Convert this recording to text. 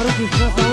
મારું વિશ્વાસ